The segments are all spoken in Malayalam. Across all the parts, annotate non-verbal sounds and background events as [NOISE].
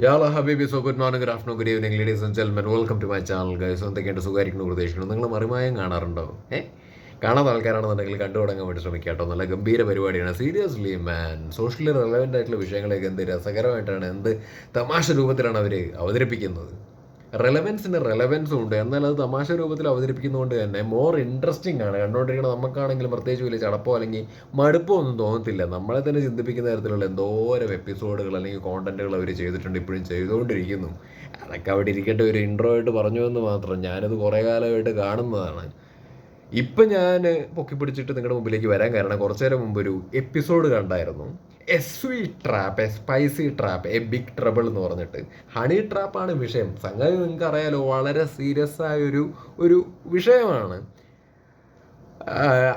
യാള ഹബീബി so good morning good afternoon good evening ladies and gentlemen welcome to my channel guys എന്തൊക്കെയുണ്ട്? സുഖമായിരിക്കുന്നു പ്രതീക്ഷിക്കുന്നു. നിങ്ങൾ മറിമായം കാണാറുണ്ടോ? ഏ? കാണാത്ത ആൾക്കാരാണെന്നുണ്ടെങ്കിൽ കണ്ടു തുടങ്ങാൻ വേണ്ടി ശ്രമിക്കുക കേട്ടോ. നല്ല ഗംഭീര പരിപാടിയാണ്. സീരിയസ്ലി മാൻ സോഷ്യലി റെലവെന്റ് ആയിട്ടുള്ള വിഷയങ്ങളൊക്കെ എന്ത്? രസകരമായിട്ടാണ് എന്ത്? തമാശ രൂപത്തിലാണ് അവർ അവതരിപ്പിക്കുന്നത്. റെലവൻസിന് റെലവൻസും ഉണ്ട് എന്നാൽ അത് തമാശ രൂപത്തിൽ അവതരിപ്പിക്കുന്നതുകൊണ്ട് തന്നെ മോർ ഇൻട്രസ്റ്റിംഗ് ആണ്. കണ്ടുകൊണ്ടിരിക്കുന്ന നമുക്കാണെങ്കിലും പ്രത്യേകിച്ച് വലിയ ചടപ്പോ അല്ലെങ്കിൽ മടുപ്പോ ഒന്നും തോന്നത്തില്ല. നമ്മളെ തന്നെ ചിന്തിപ്പിക്കുന്ന തരത്തിലുള്ള എന്തോരം എപ്പിസോഡുകൾ അല്ലെങ്കിൽ കോണ്ടന്റുകൾ അവർ ചെയ്തിട്ടുണ്ട് ഇപ്പോഴും ചെയ്തുകൊണ്ടിരിക്കുന്നു. അതൊക്കെ അവിടെ ഇരിക്കട്ടെ ഒരു ഇൻട്രോ ആയിട്ട് പറഞ്ഞു എന്ന് മാത്രം. ഞാനത് കുറേ കാലമായിട്ട് കാണുന്നതാണ്. ഇപ്പം ഞാൻ പൊക്കി പിടിച്ചിട്ട് നിങ്ങളുടെ മുമ്പിലേക്ക് വരാൻ കാരണം കുറച്ചു നേരം മുമ്പ് ഒരു എപ്പിസോഡ് കണ്ടായിരുന്നു. A sweet trap a spicy trap a big trouble എന്ന് പറഞ്ഞിട്ട്. ഹണി ട്രാപ്പാണ് വിഷയം. സംഗതി നിങ്ങൾക്ക് അറിയാലോ വളരെ സീരിയസ് ആയ ഒരു വിഷയമാണ്.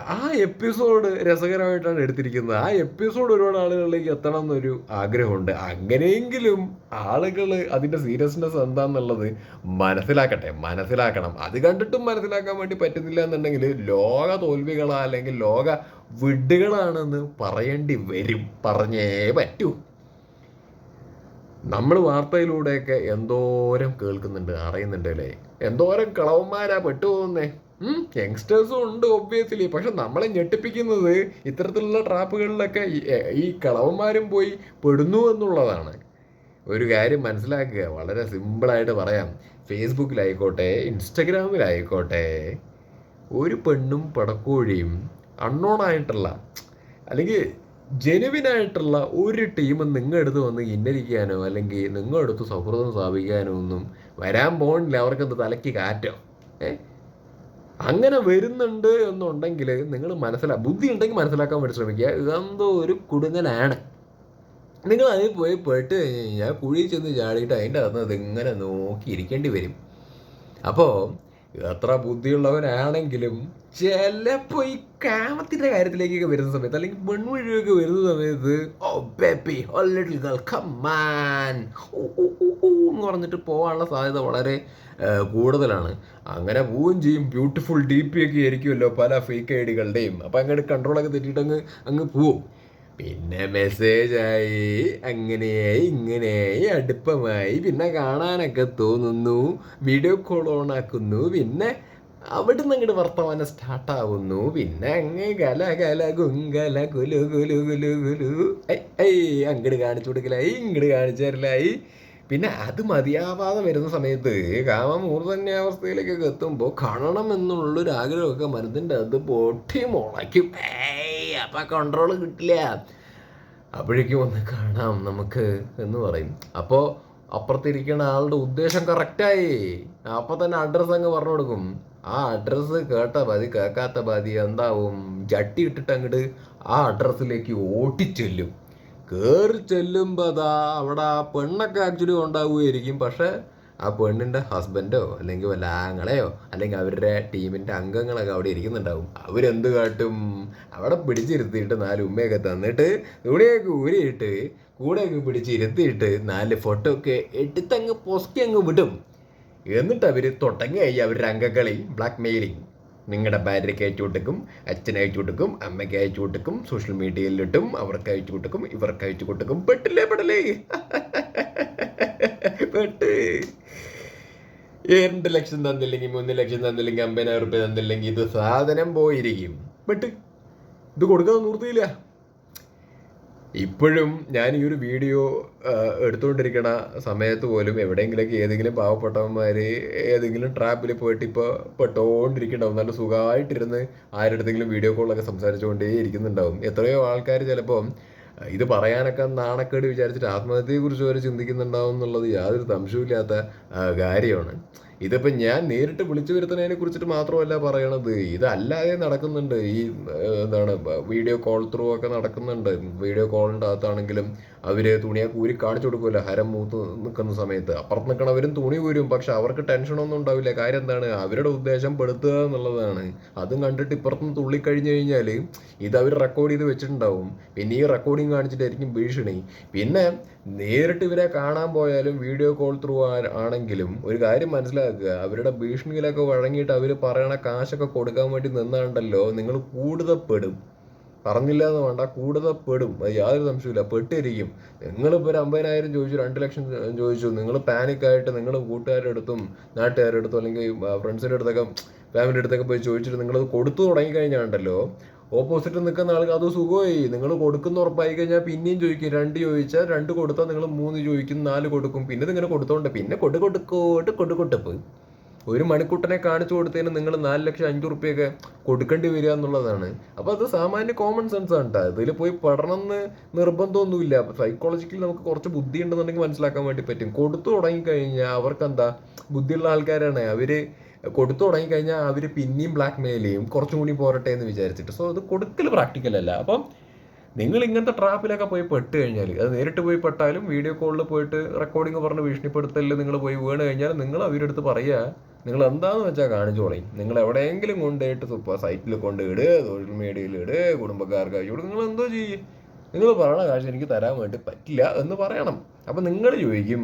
ആ എപ്പിസോഡ് രസകരമായിട്ടാണ് എടുത്തിരിക്കുന്നത്. ആ എപ്പിസോഡ് ഒരുപാട് ആളുകളിലേക്ക് എത്തണം എന്നൊരു ആഗ്രഹമുണ്ട്. അങ്ങനെയെങ്കിലും ആളുകൾ അതിന്റെ സീരിയസ്നെസ് എന്താണെന്നുള്ളത് മനസ്സിലാക്കട്ടെ മനസ്സിലാക്കണം. അത് കണ്ടിട്ടും മനസ്സിലാക്കാൻ വേണ്ടി പറ്റുന്നില്ല എന്നുണ്ടെങ്കിൽ ലോക തോൽവികളാ അല്ലെങ്കിൽ ലോക വിഡ്ഢികളാണെന്ന് പറയേണ്ടി വരും. പറഞ്ഞേ പറ്റൂ. നമ്മൾ വാർത്തയിലൂടെയൊക്കെ എന്തോരം കേൾക്കുന്നുണ്ട് അറിയുന്നുണ്ട് അല്ലേ? എന്തോരം കളവന്മാരാ പെട്ടുപോകുന്നേ? യങ്സ്റ്റേഴ്സും ഉണ്ട് ഒബ്വിയസ്ലി പക്ഷെ നമ്മളെ ഞെട്ടിപ്പിക്കുന്നത് ഇത്തരത്തിലുള്ള ട്രാപ്പുകളിലൊക്കെ ഈ- കളവന്മാരും പോയി പെടുന്നു എന്നുള്ളതാണ്. ഒരു കാര്യം മനസ്സിലാക്കുക. വളരെ സിമ്പിളായിട്ട് പറയാം. ഫേസ്ബുക്കിലായിക്കോട്ടെ ഇൻസ്റ്റഗ്രാമിലായിക്കോട്ടെ ഒരു പെണ്ണും പടക്കോഴിയും അൺനോൺ ആയിട്ടുള്ള അല്ലെങ്കിൽ ജെനുവിനായിട്ടുള്ള ഒരു ടീം നിങ്ങളെടുത്ത് വന്ന് ഇന്നരിക്കാനോ അല്ലെങ്കിൽ നിങ്ങളെടുത്ത് സൗഹൃദം സ്ഥാപിക്കാനോ ഒന്നും വരാൻ പോകണില്ല അവർക്കെന്ത് തലയ്ക്ക് കാറ്റോ? ഏ? അങ്ങനെ വരുന്നുണ്ട് എന്നുണ്ടെങ്കിൽ നിങ്ങൾ മനസ്സിലാ ബുദ്ധി ഉണ്ടെങ്കിൽ മനസ്സിലാക്കാൻ വേണ്ടി ശ്രമിക്കുക. ഇതെന്തോ ഒരു കുടുങ്ങലാണ്. നിങ്ങൾ അതിൽ പോയി പെട്ട് കഴിഞ്ഞ് കഴിഞ്ഞാൽ കുഴിയിൽ ചെന്ന് ചാടിയിട്ട് അതിന്റെ അകത്ത് ഇങ്ങനെ നോക്കിയിരിക്കേണ്ടി വരും. അപ്പോൾ എത്ര ബുദ്ധിയുള്ളവനാണെങ്കിലും ചിലപ്പോൾ ഈ കാമത്തിന്റെ കാര്യത്തിലേക്കൊക്കെ വരുന്ന സമയത്ത് അല്ലെങ്കിൽ പെൺവഴിയൊക്കെ വരുന്ന സമയത്ത് ഓ baby oh little girl come on എന്ന് പറഞ്ഞിട്ട് പോകാനുള്ള സാധ്യത വളരെ കൂടുതലാണ്. അങ്ങനെ പോവുകയും ചെയ്യും. ബ്യൂട്ടിഫുൾ ഡി പി ഒക്കെ ആയിരിക്കുമല്ലോ പല ഫേക്ക് ഐ ഡികളുടെയും. അപ്പം അങ്ങനെ കൺട്രോളൊക്കെ തെറ്റിയിട്ട് അങ്ങ് അങ്ങ് പോവും. പിന്നെ മെസ്സേജായി അങ്ങനെയായി ഇങ്ങനെയായി അടുപ്പമായി. പിന്നെ കാണാനൊക്കെ തോന്നുന്നു. വീഡിയോ കോൾ ഓൺ ആക്കുന്നു. പിന്നെ അവിടെ നിന്ന് ഇങ്ങോട്ട് വർത്തമാനം സ്റ്റാർട്ടാവുന്നു പിന്നെ അങ്ങ് കല കല ഗുങ്കല കുലു കുലു കുലു കുലു ഐ അങ്ങോട്ട് കാണിച്ചു കൊടുക്കലായി. ഇങ്ങോട്ട് കാണിച്ചു തരലായി. പിന്നെ അത് മതിയാവാതെ വരുന്ന സമയത്ത് കാമമൂർധന്യാവസ്ഥയിലേക്കൊക്കെ എത്തുമ്പോൾ കാണണം എന്നുള്ളൊരു ആഗ്രഹമൊക്കെ മനസ്സിന്റെ അത് പൊട്ടി മുളയ്ക്കും. ഏയ് അപ്പം കൺട്രോൾ കിട്ടില്ല. അപ്പോഴേക്കും ഒന്ന് കാണാം നമുക്ക് എന്ന് പറയും. അപ്പോൾ അപ്പുറത്തിരിക്കുന്ന ആളുടെ ഉദ്ദേശം കറക്റ്റായി അപ്പം തന്നെ അഡ്രസ്സ് അങ്ങ് പറഞ്ഞു കൊടുക്കും. ആ അഡ്രസ്സ് കേട്ട പതി കേൾക്കാത്ത പതി എന്താവും? ചട്ടി ഇട്ടിട്ട് അങ്ങോട്ട് ആ അഡ്രസ്സിലേക്ക് ഓട്ടിച്ചെല്ലും കയറി ചെല്ലുമ്പോൾ അതാ അവിടെ ആ പെണ്ണൊക്കെ ആക്ച്വലി ഉണ്ടാവുമായിരിക്കും പക്ഷേ ആ പെണ്ണിന്റെ ഹസ്ബൻഡോ അല്ലെങ്കിൽ വല്ല ആങ്ങളെയോ അല്ലെങ്കിൽ അവരുടെ ടീമിന്റെ അംഗങ്ങളൊക്കെ അവിടെ ഇരിക്കുന്നുണ്ടാവും. അവരെന്ത് കാട്ടും? അവിടെ പിടിച്ചിരുത്തിയിട്ട് നാല് ഉമ്മയൊക്കെ തന്നിട്ട് തുണിയൊക്കെ ഊരിയിട്ട് കൂടെയൊക്കെ പിടിച്ചിരുത്തിയിട്ട് നാല് ഫോട്ടോ ഒക്കെ എടുത്തങ്ങ് പൊസ്റ്റി അങ്ങ് വിടും. എന്നിട്ട് അവർ തുടങ്ങി അവരുടെ അംഗക്കളി ബ്ലാക്ക് മെയിലിങ് നിങ്ങളുടെ ഭാര്യയ്ക്ക് അയച്ചു കൊടുക്കും അച്ഛന് അയച്ചു കൊടുക്കും അമ്മയ്ക്ക് അയച്ചു കൊടുക്കും സോഷ്യൽ മീഡിയയിലിട്ടും അവർക്ക് അയച്ചു കൊടുക്കും ഇവർക്ക് അയച്ചു കൊടുക്കും. പെട്ടില്ലേ പെടലേ. [LAUGHS] പെട്ട്. രണ്ട് ലക്ഷം തന്നില്ലെങ്കിൽ മൂന്ന് ലക്ഷം തന്നില്ലെങ്കിൽ അമ്പതിനായിരം റുപ്യ തന്നില്ലെങ്കിൽ ഇത് സാധനം പോയിരിക്കും. ബട്ട് ഇത് കൊടുക്കാൻ നിർത്തിയില്ല ഇപ്പോഴും ഞാൻ ഈ ഒരു വീഡിയോ എടുത്തുകൊണ്ടിരിക്കുന്ന സമയത്ത് പോലും എവിടെയെങ്കിലൊക്കെ ഏതെങ്കിലും പാവപ്പെട്ടവന്മാർ ഏതെങ്കിലും ട്രാപ്പിൽ പോയിട്ട് ഇപ്പോൾ പെട്ടോണ്ടിരിക്കുന്നുണ്ടാവും. നല്ല സുഖമായിട്ടിരുന്ന് ആരുടെങ്കിലും വീഡിയോ കോളൊക്കെ സംസാരിച്ചുകൊണ്ടേ ഇരിക്കുന്നുണ്ടാവും എത്രയോ ആൾക്കാർ ചിലപ്പോൾ ഇത് പറയാനൊക്കെ നാണക്കേട് വിചാരിച്ചിട്ട് ആത്മഹത്യയെക്കുറിച്ച് വരെ ചിന്തിക്കുന്നുണ്ടാവും എന്നുള്ളത് യാതൊരു ഇല്ലാത്ത കാര്യമാണ്. ഇതിപ്പോൾ ഞാൻ നേരിട്ട് വിളിച്ചു വരുത്തുന്നതിനെ കുറിച്ചിട്ട് മാത്രമല്ല പറയണത്. ഇതല്ലാതെ നടക്കുന്നുണ്ട്. ഈ എന്താണ് വീഡിയോ കോൾ ത്രൂ ഒക്കെ നടക്കുന്നുണ്ട്. വീഡിയോ കോളിന്റെ അകത്താണെങ്കിലും അവർ തുണിയൊക്കെ ഊരി കാണിച്ചു കൊടുക്കുമല്ലോ ഹരം മൂത്ത് നിൽക്കുന്ന സമയത്ത്. അപ്പുറത്ത് നിൽക്കണവരും തുണി ഊരും പക്ഷെ അവർക്ക് ടെൻഷനൊന്നും ഉണ്ടാവില്ല. കാര്യം എന്താണ് അവരുടെ ഉദ്ദേശം പെടുത്തുക എന്നുള്ളതാണ്. അതും കണ്ടിട്ട് ഇപ്പുറത്തുനിന്ന് തുള്ളിക്കഴിഞ്ഞു കഴിഞ്ഞാൽ ഇത് അവർ റെക്കോർഡ് ചെയ്ത് വെച്ചിട്ടുണ്ടാവും. പിന്നെ ഈ റെക്കോർഡിങ് കാണിച്ചിട്ടായിരിക്കും ഭീഷണി. പിന്നെ നേരിട്ട് ഇവരെ കാണാൻ പോയാലും വീഡിയോ കോൾ ത്രൂ ആണെങ്കിലും ഒരു കാര്യം മനസ്സിലാക്കുക. അവരുടെ ഭീഷണിയിലൊക്കെ വഴങ്ങിയിട്ട് അവർ പറയണ കാശൊക്കെ കൊടുക്കാൻ വേണ്ടി നിന്നാണ്ടല്ലോ നിങ്ങൾ കൂടുതൽ പെടും പറഞ്ഞില്ല എന്ന് വേണ്ട കൂടുതൽ പെടും അത് യാതൊരു സംശയമില്ല പെട്ടിരിക്കും. നിങ്ങളിപ്പോൾ ഒരു അമ്പതിനായിരം ചോദിച്ചു രണ്ട് ലക്ഷം ചോദിച്ചു നിങ്ങൾ പാനിക്കായിട്ട് നിങ്ങൾ കൂട്ടുകാരുടെ അടുത്തും നാട്ടുകാരുടെ അടുത്തും അല്ലെങ്കിൽ ഫ്രണ്ട്സിന്റെ അടുത്തൊക്കെ ഫാമിലിയുടെ അടുത്തൊക്കെ പോയി ചോദിച്ചിട്ട് നിങ്ങളത് കൊടുത്തു തുടങ്ങിക്കഴിഞ്ഞാണ്ടല്ലോ ഓപ്പോസിറ്റ് നിൽക്കുന്ന ആൾക്ക് അത് സുഖമായി. നിങ്ങൾ കൊടുക്കുന്ന ഉറപ്പായി കഴിഞ്ഞാൽ പിന്നെയും ചോദിക്കും. രണ്ട് ചോദിച്ചാൽ രണ്ട് കൊടുത്താൽ നിങ്ങൾ മൂന്ന് ചോദിക്കും നാല് കൊടുക്കും. പിന്നെ നിങ്ങൾ കൊടുത്തോണ്ട് പിന്നെ കൊടു കൊടുക്കോട്ട് കൊടു കൊട്ടപ്പ് ഒരു മണിക്കുട്ടനെ കാണിച്ചു കൊടുത്തതിന് നിങ്ങൾ നാല് ലക്ഷം അഞ്ച് റുപ്യൊക്കെ കൊടുക്കേണ്ടി വരിക എന്നുള്ളതാണ്. അപ്പോൾ അത് സാമാന്യ കോമൺ സെൻസ് ആണ് കേട്ടോ ഇതിൽ പോയി പഠനം എന്ന് നിർബന്ധമൊന്നുമില്ല സൈക്കോളജിക്കലി നമുക്ക് കുറച്ച് ബുദ്ധി ഉണ്ടെന്നുണ്ടെങ്കിൽ മനസ്സിലാക്കാൻ വേണ്ടി പറ്റും. കൊടുത്തു തുടങ്ങിക്കഴിഞ്ഞാൽ അവർക്ക് എന്താ ബുദ്ധിയുള്ള ആൾക്കാരാണ്. അവർ കൊടുത്തു തുടങ്ങിക്കഴിഞ്ഞാൽ അവർ പിന്നെയും ബ്ലാക്ക് മെയിൽ ചെയ്യും. കുറച്ചും കൂടി പോരട്ടെ എന്ന് വിചാരിച്ചിട്ട്. സോ അത് കൊടുക്കൽ പ്രാക്ടിക്കൽ അല്ല. അപ്പം നിങ്ങൾ ഇങ്ങനത്തെ ട്രാപ്പിലൊക്കെ പോയി പെട്ട് കഴിഞ്ഞാൽ അത് നേരിട്ട് പോയി പെട്ടാലും വീഡിയോ കോളിൽ പോയിട്ട് റെക്കോർഡിംഗ് പറഞ്ഞ് ഭീഷണിപ്പെടുത്തലിൽ നിങ്ങൾ പോയി വീണ് കഴിഞ്ഞാൽ നിങ്ങൾ അവരുടെ അടുത്ത് പറയുക നിങ്ങൾ എന്താന്ന് വെച്ചാൽ കാണിച്ചു തുടങ്ങി നിങ്ങൾ എവിടെയെങ്കിലും കൊണ്ടുപോയിട്ട് സൂപ്പർ സൈറ്റിൽ കൊണ്ട് ഇട് സോഷ്യൽ മീഡിയയിൽ ഇട് കുടുംബക്കാർക്ക് അയച്ചു നിങ്ങൾ എന്തോ ചെയ്യും. നിങ്ങൾ പറയണ കാശ് എനിക്ക് തരാൻ വേണ്ടി പറ്റില്ല എന്ന് പറയണം. അപ്പം നിങ്ങൾ ചോദിക്കും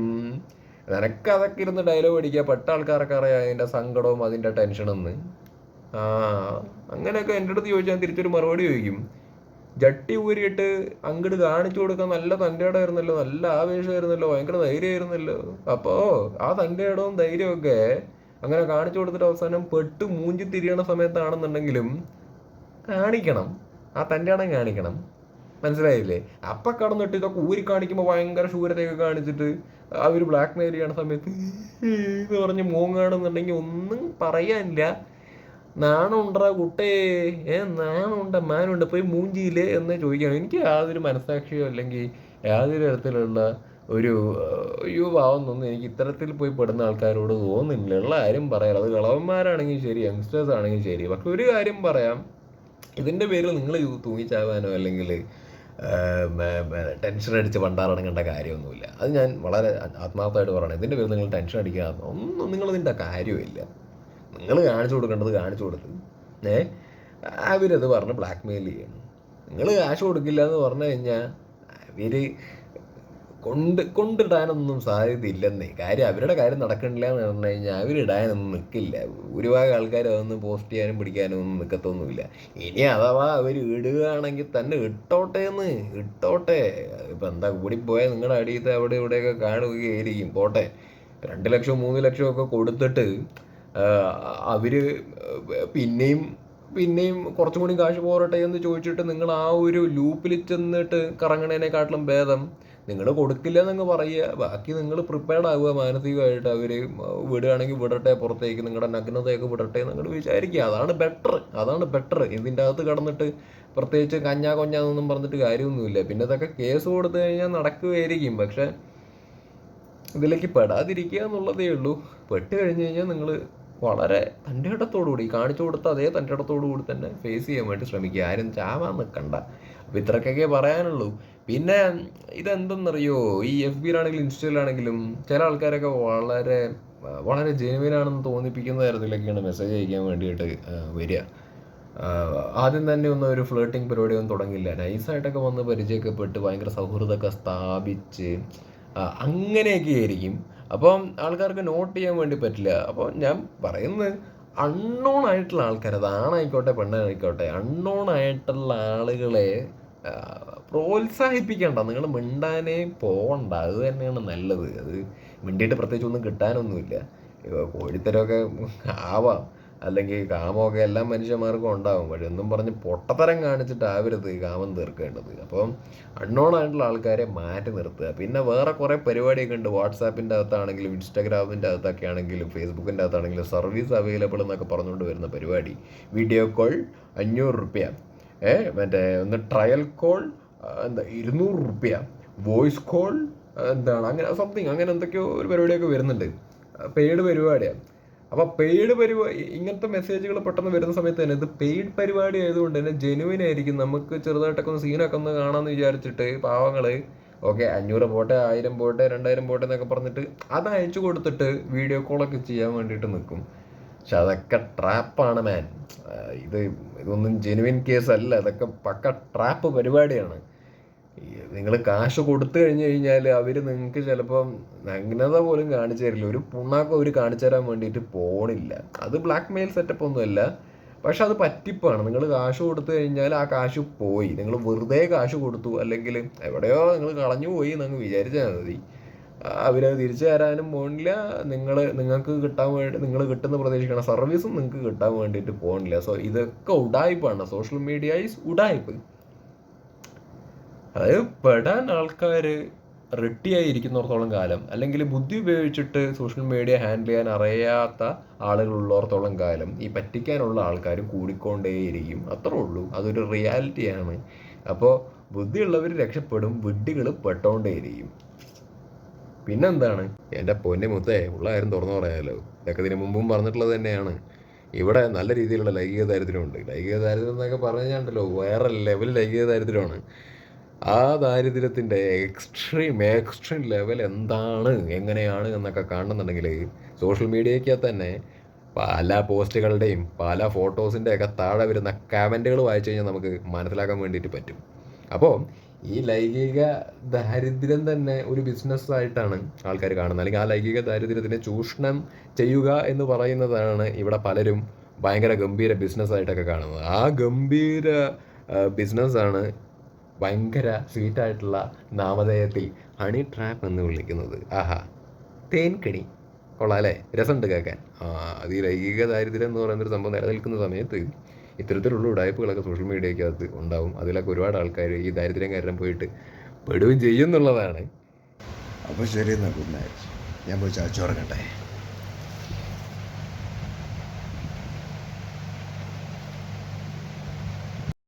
നിനക്ക് അതൊക്കെ ഇരുന്ന് ഡയലോഗ് അടിക്കുക പെട്ട ആൾക്കാരൊക്കെ അറിയാം അതിന്റെ സങ്കടവും അതിന്റെ ടെൻഷനെന്ന് ആ അങ്ങനെയൊക്കെ എന്റെ അടുത്ത് ചോദിച്ചാൽ തിരിച്ചൊരു മറുപടി ചോദിക്കും. ജട്ടി ഊരിയിട്ട് അങ്ങോട്ട് കാണിച്ചു കൊടുക്കാൻ നല്ല തന്റെ ഇടമായിരുന്നല്ലോ നല്ല ആവേശമായിരുന്നല്ലോ ഭയങ്കര ധൈര്യമായിരുന്നല്ലോ. അപ്പോൾ ആ തന്റെ ഇടവും ധൈര്യമൊക്കെ അങ്ങനെ കാണിച്ചു കൊടുത്തിട്ട് അവസാനം പെട്ട് മൂഞ്ചി തിരിയണ സമയത്താണെന്നുണ്ടെങ്കിലും കാണിക്കണം. ആ തന്റെ ഇടം കാണിക്കണം. മനസ്സിലായില്ലേ? അപ്പൊ കടന്നിട്ട് ഇതൊക്കെ ഊരി കാണിക്കുമ്പോൾ ഭയങ്കര ശൂരതയൊക്കെ കാണിച്ചിട്ട് അവർ ബ്ലാക്ക് മെയിൽ ചെയ്യണ സമയത്ത് എന്ന് പറഞ്ഞ് മൂങ്ങാണെന്നുണ്ടെങ്കിൽ ഒന്നും പറയാനില്ല. നാണുണ്ടാ കുട്ടേ. ഏ നാണുണ്ട മാനുണ്ട് പോയി മൂഞ്ചിയില്ലേ എന്ന് ചോദിക്കണം എനിക്ക് യാതൊരു മനസാക്ഷിയോ അല്ലെങ്കിൽ യാതൊരു തരത്തിലുള്ള ഒരു അയ്യോ എനിക്ക് ഇത്തരത്തിൽ പോയി പെടുന്ന ആൾക്കാരോട് തോന്നുന്നില്ല. ഉള്ള ആരും പറയാറ് അത് കളവന്മാരാണെങ്കിൽ ശരി യങ്സ്റ്റേഴ്സ് ആണെങ്കിലും ശരി. പക്ഷെ ഒരു കാര്യം പറയാം. ഇതിന്റെ പേരിൽ നിങ്ങൾ തൂങ്ങിച്ചാവാനോ അല്ലെങ്കിൽ ടെൻഷൻ അടിച്ച് പണ്ടാറടങ്ങേണ്ട കാര്യമൊന്നുമില്ല. അത് ഞാൻ വളരെ ആത്മാർത്ഥമായിട്ട് പറയണം. ഇതിന്റെ പേര് നിങ്ങൾ ടെൻഷൻ അടിക്കുക ഒന്നും നിങ്ങളിതിന്റെ കാര്യമില്ല നിങ്ങൾ കാണിച്ചു കൊടുക്കേണ്ടത് കാണിച്ചു കൊടുത്ത് ഏ? അവരത് പറഞ്ഞ് ബ്ലാക്ക് മെയിൽ ചെയ്യണം. നിങ്ങൾ കാശ് കൊടുക്കില്ല എന്ന് പറഞ്ഞു കഴിഞ്ഞാൽ അവർ കൊണ്ട് കൊണ്ടിടാനൊന്നും സാധ്യതയില്ലെന്നേ. കാര്യം അവരുടെ കാര്യം നടക്കണില്ല എന്ന് പറഞ്ഞു കഴിഞ്ഞാൽ അവരിടാനൊന്നും നിൽക്കില്ല. ഭൂരിഭാഗം ആൾക്കാർ അതൊന്നും പോസ്റ്റ് ചെയ്യാനും പിടിക്കാനും ഒന്നും നിൽക്കത്തൊന്നുമില്ല. ഇനി അഥവാ അവർ ഇടുകയാണെങ്കിൽ തന്നെ ഇട്ടോട്ടെ എന്ന് ഇട്ടോട്ടെ. ഇപ്പം എന്താ കൂടിപ്പോയാൽ നിങ്ങളുടെ അടിയത്തെ അവിടെ ഇവിടെയൊക്കെ കാണുകയായിരിക്കും. പോട്ടെ. രണ്ട് ലക്ഷം മൂന്ന് ലക്ഷം ഒക്കെ കൊടുത്തിട്ട് അവർ പിന്നെയും പിന്നെയും കുറച്ചും കൂടി കാശ് പോരട്ടെ എന്ന് ചോദിച്ചിട്ട് നിങ്ങൾ ആ ഒരു ലൂപ്പിൽ ചെന്നിട്ട് കറങ്ങണേനെക്കാട്ടിലും ഭേദം നിങ്ങൾ കൊടുക്കില്ല എന്നങ്ങ് പറയുക. ബാക്കി നിങ്ങൾ പ്രിപ്പയർഡ് ആവുക. മാനസികമായിട്ട് അവർ വിടുകയാണെങ്കിൽ വിടട്ടെ പുറത്തേക്ക് നിങ്ങളുടെ നഗ്നതയൊക്കെ വിടട്ടെ എന്നങ്ങോട്ട് വിചാരിക്കുക. അതാണ് ബെറ്റർ അതാണ് ബെറ്റർ ഇതിന്റെ അകത്ത് കടന്നിട്ട് പ്രത്യേകിച്ച് കഞ്ഞാ കൊഞ്ഞാന്നൊന്നും പറഞ്ഞിട്ട് കാര്യമൊന്നുമില്ല. പിന്നെ ഇതൊക്കെ കേസ് കൊടുത്തു കഴിഞ്ഞാൽ നടക്കുകയായിരിക്കും പക്ഷേ ഇതിലേക്ക് പെടാതിരിക്കുക എന്നുള്ളതേ ഉള്ളൂ. പെട്ട് കഴിഞ്ഞ് കഴിഞ്ഞാൽ നിങ്ങൾ വളരെ തന്റെ ഇടത്തോടുകൂടി കാണിച്ചു കൊടുത്ത അതേ തന്റെ ഇടത്തോടു കൂടി തന്നെ ഫേസ് ചെയ്യാൻ വേണ്ടി ശ്രമിക്കുക. ആരും ചാവാൻ നിൽക്കണ്ട. അപ്പോൾ ഇത്രക്കൊക്കെ പറയാനുള്ളൂ. പിന്നെ ഇതെന്തെന്നറിയോ? ഈ എഫ് ബിയിലാണെങ്കിലും ഇൻസ്റ്റയിലാണെങ്കിലും ചില ആൾക്കാരൊക്കെ വളരെ വളരെ ജെനുവിനാണെന്ന് തോന്നിപ്പിക്കുന്ന തരത്തിലൊക്കെയാണ് മെസ്സേജ് അയക്കാൻ വേണ്ടിയിട്ട് വരിക. ആദ്യം തന്നെ ഒന്നും ഒരു പരിപാടി ഒന്നും തുടങ്ങില്ല നൈസായിട്ടൊക്കെ വന്ന് പരിചയപ്പെട്ട് ഭയങ്കര സൗഹൃദമൊക്കെ സ്ഥാപിച്ച് അങ്ങനെയൊക്കെ ആയിരിക്കും. അപ്പം ആൾക്കാർക്ക് നോട്ട് ചെയ്യാൻ വേണ്ടി പറ്റില്ല. അപ്പോൾ ഞാൻ പറയുന്നത് അൺനോൺ ആയിട്ടുള്ള ആൾക്കാർ അത് ആണായിക്കോട്ടെ പെണ്ണായിക്കോട്ടെ അൺനോൺ ആയിട്ടുള്ള ആളുകളെ പ്രോത്സാഹിപ്പിക്കണ്ട. നിങ്ങൾ മിണ്ടാനേ പോകണ്ട അത് തന്നെയാണ് നല്ലത്. അത് മിണ്ടിയിട്ട് പ്രത്യേകിച്ച് ഒന്നും കിട്ടാനൊന്നുമില്ല. കോഴിത്തരമൊക്കെ ആവാം. അല്ലെങ്കിൽ കാമമൊക്കെ എല്ലാ മനുഷ്യന്മാർക്കും ഉണ്ടാവും. പക്ഷെ എന്നും പറഞ്ഞ് പൊട്ടത്തരം കാണിച്ചിട്ടാവരുത് കാമം തീർക്കേണ്ടത്. അപ്പം അൺനോൺ ആയിട്ടുള്ള ആൾക്കാരെ മാറ്റി നിർത്തുക. പിന്നെ വേറെ കുറേ പരിപാടിയൊക്കെ ഉണ്ട്. വാട്സാപ്പിന്റെ അകത്താണെങ്കിലും ഇൻസ്റ്റാഗ്രാമിന്റെ അകത്തൊക്കെ ആണെങ്കിലും ഫേസ്ബുക്കിന്റെ അകത്താണെങ്കിലും സർവീസ് അവൈലബിൾ എന്നൊക്കെ പറഞ്ഞുകൊണ്ട് വരുന്ന പരിപാടി. വീഡിയോ കോൾ അഞ്ഞൂറ് റുപ്യ. ഏ മറ്റേ ഒന്ന് ട്രയൽ കോൾ എന്താ ഇരുന്നൂറ് റുപ്യ. വോയിസ് കോൾ എന്താണ് അങ്ങനെ സംതിങ് അങ്ങനെ എന്തൊക്കെയോ ഒരു പരിപാടിയൊക്കെ വരുന്നുണ്ട്. പെയ്ഡ് പരിപാടിയാണ്. അപ്പോൾ പെയ്ഡ് പരിപാടി ഇങ്ങനത്തെ മെസ്സേജുകൾ പെട്ടെന്ന് വരുന്ന സമയത്ത് തന്നെ ഇത് പെയ്ഡ് പരിപാടി ആയതുകൊണ്ട് തന്നെ ജെനുവിൻ ആയിരിക്കും. നമുക്ക് ചെറുതായിട്ടൊക്കെ ഒന്ന് സീനൊക്കെ ഒന്ന് കാണാമെന്ന് വിചാരിച്ചിട്ട് പാവങ്ങൾ ഓക്കെ അഞ്ഞൂറ് പോട്ടെ ആയിരം പോട്ടെ രണ്ടായിരം പോട്ടെ എന്നൊക്കെ പറഞ്ഞിട്ട് അത് അയച്ചു കൊടുത്തിട്ട് വീഡിയോ കോളൊക്കെ ചെയ്യാൻ വേണ്ടിയിട്ട് നിൽക്കും. പക്ഷെ അതൊക്കെ ട്രാപ്പാണ് മാൻ ഇത് ഇതൊന്നും ജെനുവിൻ കേസ് അല്ല. ഇതൊക്കെ പക്ക ട്രാപ്പ് പരിപാടിയാണ്. നിങ്ങൾ കാശ് കൊടുത്തു കഴിഞ്ഞു കഴിഞ്ഞാൽ അവർ നിങ്ങൾക്ക് ചിലപ്പം നഗ്നത പോലും കാണിച്ചു തരില്ല. ഒരു പുണ്ണാക്കം അവർ കാണിച്ചു തരാൻ വേണ്ടിയിട്ട് പോണില്ല. അത് ബ്ലാക്ക് മെയിൽ സെറ്റപ്പ് ഒന്നുമല്ല പക്ഷെ അത് പറ്റിപ്പാണ്. നിങ്ങൾ കാശ് കൊടുത്തു കഴിഞ്ഞാൽ ആ കാശ് പോയി. നിങ്ങൾ വെറുതെ കാശ് കൊടുത്തു. അല്ലെങ്കിൽ എവിടെയോ നിങ്ങൾ കളഞ്ഞു പോയി എന്നങ്ങ് വിചാരിച്ചാൽ മതി. അവരത് തിരിച്ചു തരാനും പോകണില്ല നിങ്ങൾ നിങ്ങൾക്ക് കിട്ടാൻ വേണ്ടി നിങ്ങൾ കിട്ടുന്ന പ്രതീക്ഷിക്കണ സർവീസും നിങ്ങൾക്ക് കിട്ടാൻ വേണ്ടിയിട്ട് പോകണില്ല സോ ഇതൊക്കെ ഉടായ്പാണ്. സോഷ്യൽ മീഡിയ ഈസ് ഉടായ്പ്. അതായത് പെടാൻ ആൾക്കാർ റെഡിയായി ഇരിക്കുന്നിടത്തോളം കാലം അല്ലെങ്കിൽ ബുദ്ധി ഉപയോഗിച്ചിട്ട് സോഷ്യൽ മീഡിയ ഹാൻഡിൽ ചെയ്യാൻ അറിയാത്ത ആളുകൾ ഉള്ളിടത്തോളം കാലം ഈ പറ്റിക്കാനുള്ള ആൾക്കാരും കൂടിക്കൊണ്ടേയിരിക്കും. അത്രേ ഉള്ളൂ. അതൊരു റിയാലിറ്റിയാണ് അപ്പോൾ ബുദ്ധിയുള്ളവർ രക്ഷപ്പെടും വിഡ്ഢികൾ പെട്ടോണ്ടേയിരിക്കും. പിന്നെന്താണ്? എന്റെ പൊന്നെ മുത്തേ ഉള്ള തുറന്നു പറയാമല്ലോ ഇതൊക്കെ ഇതിനു മുമ്പും പറഞ്ഞിട്ടുള്ളത് തന്നെയാണ്. ഇവിടെ നല്ല രീതിയിലുള്ള ലൈംഗിക ദാരിദ്ര്യമുണ്ട്. ലൈംഗിക ദാരിദ്ര്യം എന്നൊക്കെ പറഞ്ഞാണ്ടല്ലോ വേറെ ലെവൽ ലൈംഗിക ദാരിദ്ര്യമാണ്. ആ ദാരിദ്ര്യത്തിന്റെ എക്സ്ട്രീം എക്സ്ട്രീം ലെവൽ എന്താണ് എങ്ങനെയാണ് എന്നൊക്കെ കാണുന്നുണ്ടെങ്കിൽ സോഷ്യൽ മീഡിയയ്ക്ക് തന്നെ പല പോസ്റ്റുകളുടെയും പല ഫോട്ടോസിന്റെ ഒക്കെ താഴെ വരുന്ന കമന്റുകൾ വായിച്ചു കഴിഞ്ഞാൽ നമുക്ക് മനസ്സിലാക്കാൻ വേണ്ടിയിട്ട് പറ്റും. അപ്പോൾ ഈ ലൈംഗിക ദാരിദ്ര്യം തന്നെ ഒരു ബിസിനസ്സായിട്ടാണ് ആൾക്കാർ കാണുന്നത്. അല്ലെങ്കിൽ ആ ലൈംഗിക ദാരിദ്ര്യത്തിനെ ചൂഷണം ചെയ്യുക എന്ന് പറയുന്നതാണ് ഇവിടെ പലരും ഭയങ്കര ഗംഭീര ബിസിനസ്സായിട്ടൊക്കെ കാണുന്നത്. ആ ഗംഭീര ബിസിനസ്സാണ് ഭയങ്കര സ്വീറ്റായിട്ടുള്ള നാമധേയത്തിൽ ഹണി ട്രാപ്പ് എന്ന് വിളിക്കുന്നത്. ആഹാ. തേൻകണി കൊള്ളാം അല്ലേ? രസമുണ്ട് കേൾക്കാൻ. അത് ഈ ലൈംഗിക ദാരിദ്ര്യം എന്ന് പറയുന്നൊരു സംഭവം നിലനിൽക്കുന്ന സമയത്ത് ഇത്തരത്തിലുള്ള ഉടായ്പകളൊക്കെ സോഷ്യൽ മീഡിയക്കകത്ത് ഉണ്ടാവും. അതിലൊക്കെ ഒരുപാട് ആൾക്കാർ ഈ ദാരിദ്ര്യം കാരണം പോയിട്ട് പെടുകയും ചെയ്യും എന്നുള്ളതാണ്. അപ്പോൾ ശരി എന്നാൽ ഗുഡ് നൈറ്റ് ഞാൻ പോയി ചാച്ചുറങ്ങട്ടെ